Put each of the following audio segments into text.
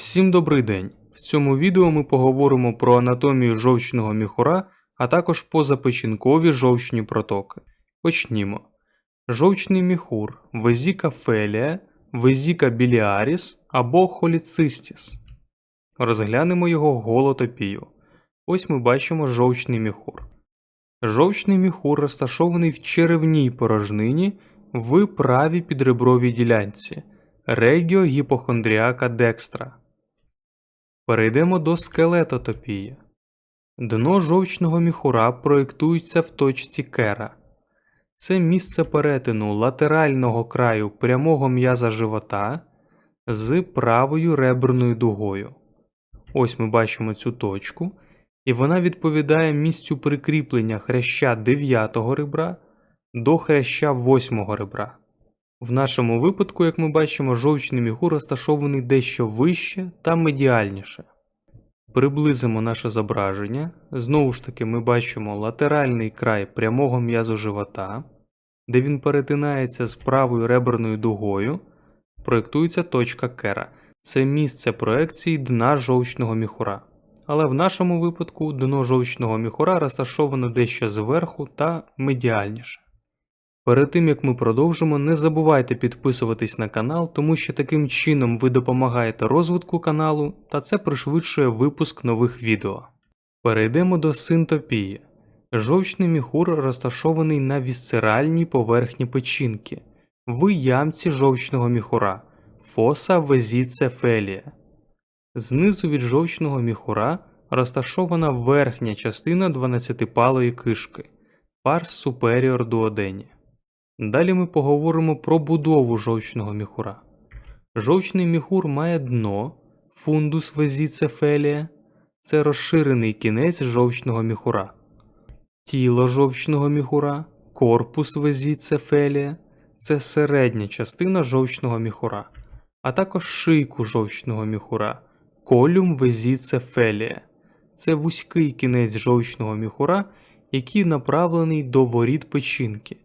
Всім добрий день! В цьому відео ми поговоримо про анатомію жовчного міхура, а також позапечінкові жовчні протоки. Почнімо. Жовчний міхур, везіка фелія, везіка біліаріс або холіцистіс. Розглянемо його голотопію. Ось ми бачимо жовчний міхур. Жовчний міхур розташований в черевній порожнині в правій підребровій ділянці регіо гіпохондріака декстра. Перейдемо до скелетотопії. Дно жовчного міхура проєктується в точці Кера. Це місце перетину латерального краю прямого м'яза живота з правою реберною дугою. Ось ми бачимо цю точку, і вона відповідає місцю прикріплення хряща 9 ребра до хряща 8 ребра. В нашому випадку, як ми бачимо, жовчний міхур розташований дещо вище та медіальніше. Приблизимо наше зображення. Знову ж таки, ми бачимо латеральний край прямого м'язу живота, де він перетинається з правою реберною дугою, проєктується точка Кера. Це місце проекції дна жовчного міхура. Але в нашому випадку дно жовчного міхура розташовано дещо зверху та медіальніше. Перед тим як ми продовжимо, не забувайте підписуватись на канал, тому що таким чином ви допомагаєте розвитку каналу та це пришвидшує випуск нових відео. Перейдемо до синтопії. Жовчний міхур розташований на вісцеральній поверхні печінки, в ямці жовчного міхура фоса везіцефелія. Знизу від жовчного міхура розташована верхня частина 12-палої кишки парс superior duodeni. Далі ми поговоримо про будову жовчного міхура. Жовчний міхур має дно, фундус везіцефелія – це розширений кінець жовчного міхура, тіло жовчного міхура, корпус везіцефелія – це середня частина жовчного міхура, а також шийку жовчного міхура, колюм везіцефелія – це вузький кінець жовчного міхура, який направлений до воріт печінки.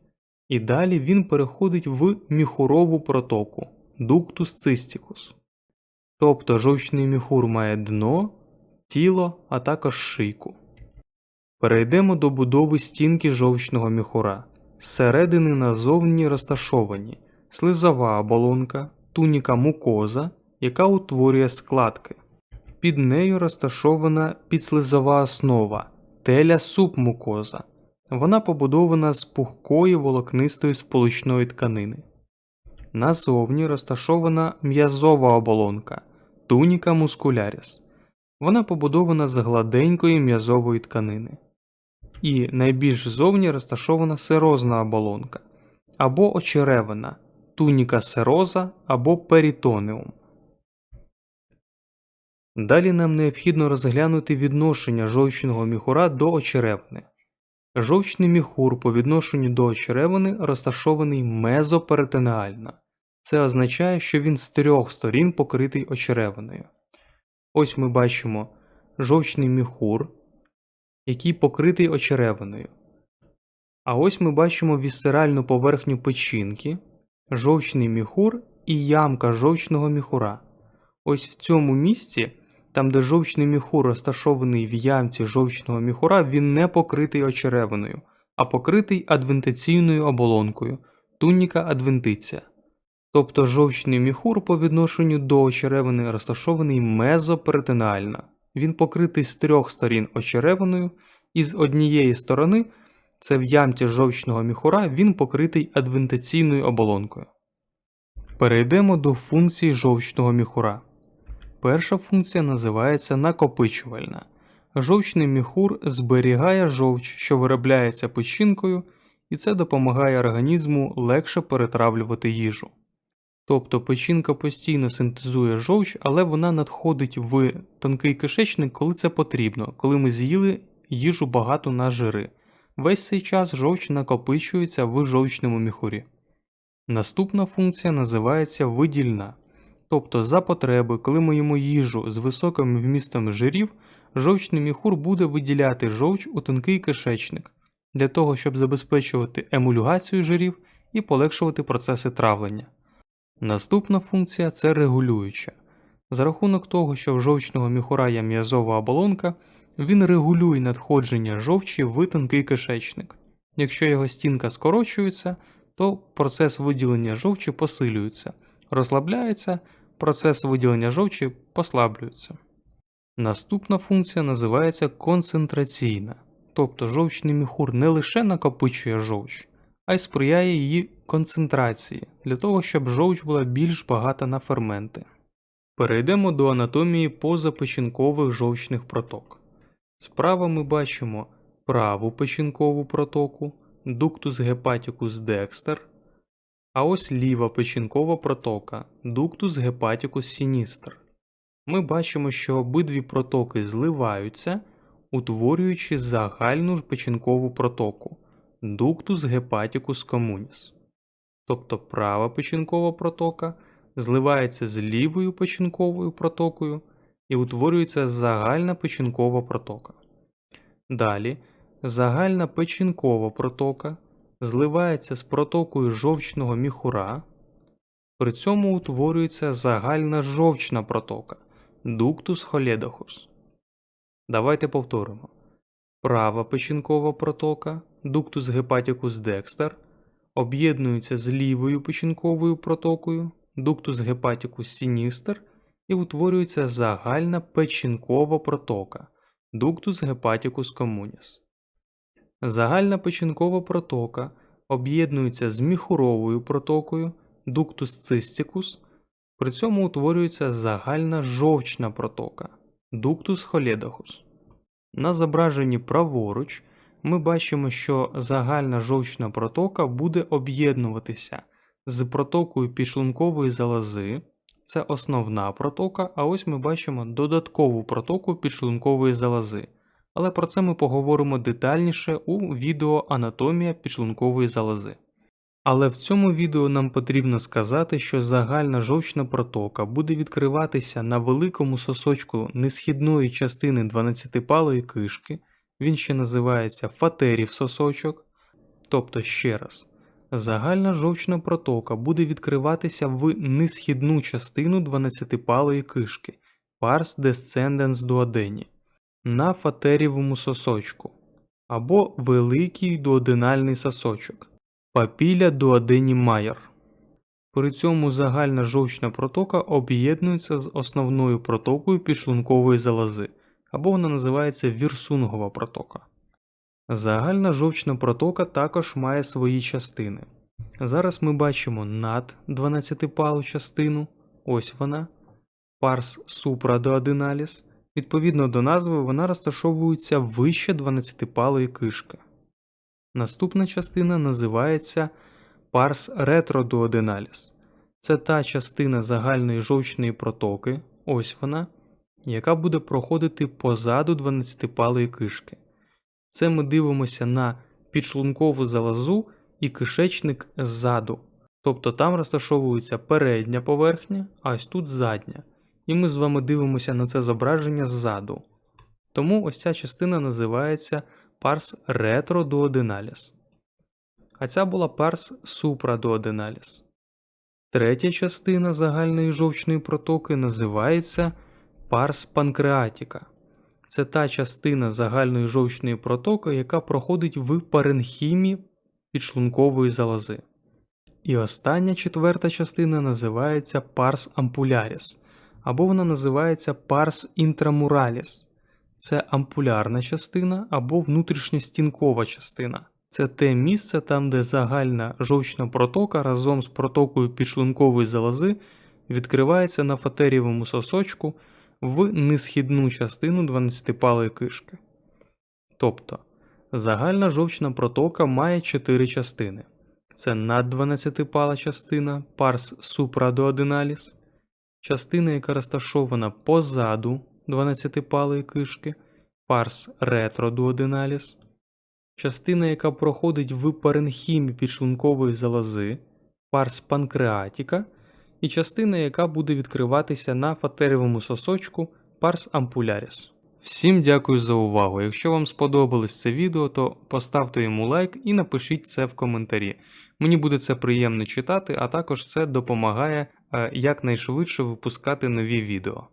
І далі він переходить в міхурову протоку дуктус цистікус. Тобто жовчний міхур має дно, тіло, а також шийку. Перейдемо до будови стінки жовчного міхура. Зсередини назовні розташовані слизова оболонка, туніка мукоза, яка утворює складки. Під нею розташована підслизова основа теля субмукоза. Вона побудована з пухкої волокнистої сполучної тканини. Назовні розташована м'язова оболонка туніка мускуляріс. Вона побудована з гладенької м'язової тканини. І найбільш зовні розташована серозна оболонка або очеревина туніка сероза або перітонеум. Далі нам необхідно розглянути відношення жовчного міхура до очеревини. Жовчний міхур по відношенню до очеревини розташований мезоперитонеально. Це означає, що він з трьох сторін покритий очеревиною. Ось ми бачимо жовчний міхур, який покритий очеревиною. А ось ми бачимо вісцеральну поверхню печінки, жовчний міхур і ямка жовчного міхура. Ось в цьому місці. Там, де жовчний міхур розташований в ямці жовчного міхура, він не покритий очеревиною, а покритий адвентиційною оболонкою туніка адвентиція. Тобто жовчний міхур по відношенню до очеревини розташований мезоперитонеально. Він покритий з трьох сторін очеревиною, і з однієї сторони, це в ямці жовчного міхура, він покритий адвентиційною оболонкою. Перейдемо до функції жовчного міхура. Перша функція називається накопичувальна. Жовчний міхур зберігає жовч, що виробляється печінкою, і це допомагає організму легше перетравлювати їжу. Тобто печінка постійно синтезує жовч, але вона надходить в тонкий кишечник, коли це потрібно, коли ми з'їли їжу багато на жири. Весь цей час жовч накопичується в жовчному міхурі. Наступна функція називається видільна. Тобто, за потреби, коли ми їмо їжу з високим вмістом жирів, жовчний міхур буде виділяти жовч у тонкий кишечник для того, щоб забезпечувати емульгацію жирів і полегшувати процеси травлення. Наступна функція це регулююча. За рахунок того, що в жовчного міхура є м'язова оболонка, він регулює надходження жовчі в тонкий кишечник. Якщо його стінка скорочується, то процес виділення жовчі посилюється, розслабляється, процес виділення жовчі послаблюється. Наступна функція називається концентраційна, тобто жовчний міхур не лише накопичує жовч, а й сприяє її концентрації для того, щоб жовч була більш багата на ферменти. Перейдемо до анатомії позапечінкових жовчних проток. Справа ми бачимо праву печінкову протоку, дуктус гепатікус декстер, а ось ліва печінкова протока, дуктус гепатікус сіністер. Ми бачимо, що обидві протоки зливаються, утворюючи загальну печінкову протоку дуктус гепатікус комуніс. Тобто права печінкова протока зливається з лівою печінковою протокою і утворюється загальна печінкова протока. Далі загальна печінкова протока зливається з протокою жовчного міхура, при цьому утворюється загальна жовчна протока дуктус холедохус. Давайте повторимо. Права печінкова протока дуктус гепатікус декстер об'єднується з лівою печінковою протокою дуктус гепатікус сіністер і утворюється загальна печінкова протока дуктус гепатікус комуніс. Загальна печінкова протока об'єднується з міхуровою протокою дуктус цистикус, при цьому утворюється загальна жовчна протока дуктус холедохус. На зображенні праворуч ми бачимо, що загальна жовчна протока буде об'єднуватися з протокою підшлункової залози, це основна протока, а ось ми бачимо додаткову протоку підшлункової залози. Але про це ми поговоримо детальніше у відео Анатомія підшлункової залози. Але в цьому відео нам потрібно сказати, що загальна жовчна протока буде відкриватися на великому сосочку несхідної частини 12-палої кишки, він ще називається фатерів сосочок. Тобто, ще раз, загальна жовчна протока буде відкриватися в несхідну частину 12-палої кишки Pars descendens duodeni на фатерівому сосочку або великий дуоденальний сосочок папіля дуодені майер. При цьому загальна жовчна протока об'єднується з основною протокою підшлункової залози, або вона називається вірсунгова протока. Загальна жовчна протока також має свої частини. Зараз ми бачимо над 12-палу частину, ось вона, парс супрадоаденаліс. Відповідно до назви, вона розташовується вище 12-палої кишки. Наступна частина називається парс ретродуоденаліс. Це та частина загальної жовчної протоки, ось вона, яка буде проходити позаду 12-палої кишки. Це ми дивимося на підшлункову залозу і кишечник ззаду. Тобто там розташовується передня поверхня, а ось тут задня. І ми з вами дивимося на це зображення ззаду. Тому ось ця частина називається парс ретродуоденаліс. А ця була парс супрадуоденаліс. Третя частина загальної жовчної протоки називається парс панкреатіка. Це та частина загальної жовчної протоки, яка проходить в паренхімі підшлункової залози. І остання четверта частина називається парс ампуляріс, або вона називається парс інтрамураліс. Це ампулярна частина або внутрішньостінкова частина. Це те місце там, де загальна жовчна протока разом з протокою підшлункової залози відкривається на фатерієвому сосочку в несхідну частину 12-палої кишки. Тобто загальна жовчна протока має 4 частини. Це над 12-пала частина парс супрадуоденаліс, частина, яка розташована позаду 12-палої кишки, парс ретродуоденаліс, частина, яка проходить в паренхімі підшлункової залози, парс панкреатіка, і частина, яка буде відкриватися на фатеревому сосочку парс ампуляріс. Всім дякую за увагу. Якщо вам сподобалось це відео, то поставте йому лайк і напишіть це в коментарі. Мені буде це приємно читати, а також це допомагає якнайшвидше випускати нові відео.